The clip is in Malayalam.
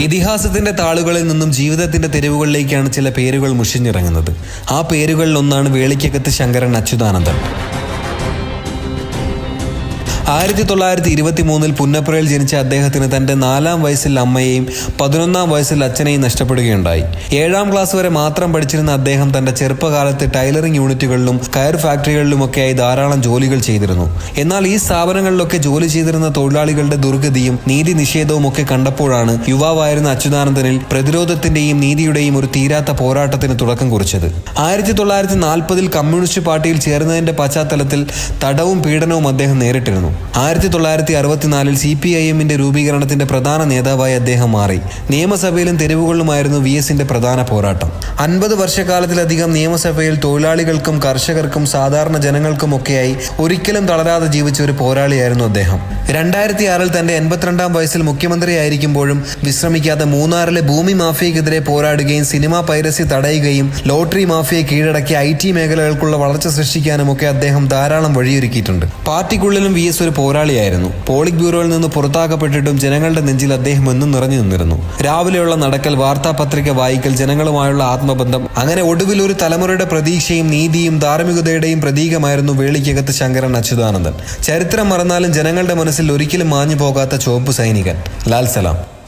ഇതിഹാസത്തിന്റെ താളുകളിൽ നിന്നും ജീവിതത്തിന്റെ തെരുവുകളിലേക്കാണ് ചില പേരുകൾ മുഷിഞ്ഞിറങ്ങുന്നത്. ആ പേരുകളിൽ ഒന്നാണ് വേളിക്കകത്ത് ശങ്കരൻ അച്യുതാനന്ദൻ. ആയിരത്തി തൊള്ളായിരത്തി ഇരുപത്തി മൂന്നിൽ പുന്നപ്രയിൽ ജനിച്ച അദ്ദേഹത്തിന് തന്റെ നാലാം വയസ്സിൽ അമ്മയെയും പതിനൊന്നാം വയസ്സിൽ അച്ഛനെയും നഷ്ടപ്പെടുകയുണ്ടായി. ഏഴാം ക്ലാസ് വരെ മാത്രം പഠിച്ചിരുന്ന അദ്ദേഹം തന്റെ ചെറുപ്പകാലത്ത് ടൈലറിംഗ് യൂണിറ്റുകളിലും കയർ ഫാക്ടറികളിലുമൊക്കെയായി ധാരാളം ജോലികൾ ചെയ്തിരുന്നു. എന്നാൽ ഈ സ്ഥാപനങ്ങളിലൊക്കെ ജോലി ചെയ്തിരുന്ന തൊഴിലാളികളുടെ ദുർഗതിയും നീതി നിഷേധവും ഒക്കെ കണ്ടപ്പോഴാണ് യുവാവായിരുന്ന അച്യുതാനന്ദനിൽ പ്രതിരോധത്തിന്റെയും നീതിയുടെയും ഒരു തീരാത്ത പോരാട്ടത്തിന് തുടക്കം കുറിച്ചത്. ആയിരത്തി തൊള്ളായിരത്തി നാൽപ്പതിൽ കമ്മ്യൂണിസ്റ്റ് പാർട്ടിയിൽ ചേർന്നതിന്റെ പശ്ചാത്തലത്തിൽ തടവും പീഡനവും അദ്ദേഹം നേരിട്ടിരുന്നു. ആയിരത്തി തൊള്ളായിരത്തി അറുപത്തിനാലിൽ സി പി ഐ എമ്മിന്റെ രൂപീകരണത്തിന്റെ പ്രധാന നേതാവായി അദ്ദേഹം മാറി. നിയമസഭയിലും തെരുവുകളിലുമായിരുന്നു വി എസിന്റെ പ്രധാന പോരാട്ടം. അൻപത് വർഷക്കാലത്തിലധികം നിയമസഭയിൽ തൊഴിലാളികൾക്കും കർഷകർക്കും സാധാരണ ജനങ്ങൾക്കുമൊക്കെയായി ഒരിക്കലും തളരാതെ ജീവിച്ച ഒരു പോരാളിയായിരുന്നു അദ്ദേഹം. രണ്ടായിരത്തി ആറിൽ തന്റെ എൺപത്തിരണ്ടാം വയസ്സിൽ മുഖ്യമന്ത്രിയായിരിക്കുമ്പോഴും വിശ്രമിക്കാതെ മൂന്നാറിലെ ഭൂമി മാഫിയക്കെതിരെ പോരാടുകയും സിനിമാ പൈരസി തടയുകയും ലോട്ടറി മാഫിയെ കീഴടക്കി ഐ ടി മേഖലകൾക്കുള്ള വളർച്ച സൃഷ്ടിക്കാനും ഒക്കെ അദ്ദേഹം ധാരാളം വഴിയൊരുക്കിയിട്ടുണ്ട്. പാർട്ടിക്കുള്ളിലും വി എസ് ഒരു പോരാളിയായിരുന്നു. പോളിറ്റ് ബ്യൂറോയിൽ നിന്ന് പുറത്താക്കപ്പെട്ടിട്ടും ജനങ്ങളുടെ നെഞ്ചിൽ അദ്ദേഹം എന്നും നിറഞ്ഞു നിന്നിരുന്നു. രാവിലെയുള്ള നടക്കൽ വാർത്താപത്രിക വായിക്കൽ ജനങ്ങളുമായുള്ള ആത്മബന്ധം അങ്ങനെ ഒടുവിൽ ഒരു തലമുറയുടെ പ്രതീക്ഷയും നീതിയും ധാർമ്മികതയുടെയും പ്രതീകമായിരുന്നു വേളിക്കകത്ത് ശങ്കരൻ അച്യുതാനന്ദൻ. ചരിത്രം മറന്നാലും ജനങ്ങളുടെ മനസ്സിൽ ഒരിക്കലും മാഞ്ഞു പോകാത്ത ചുവപ്പ് സൈനികൻ. ലാൽ സലാം.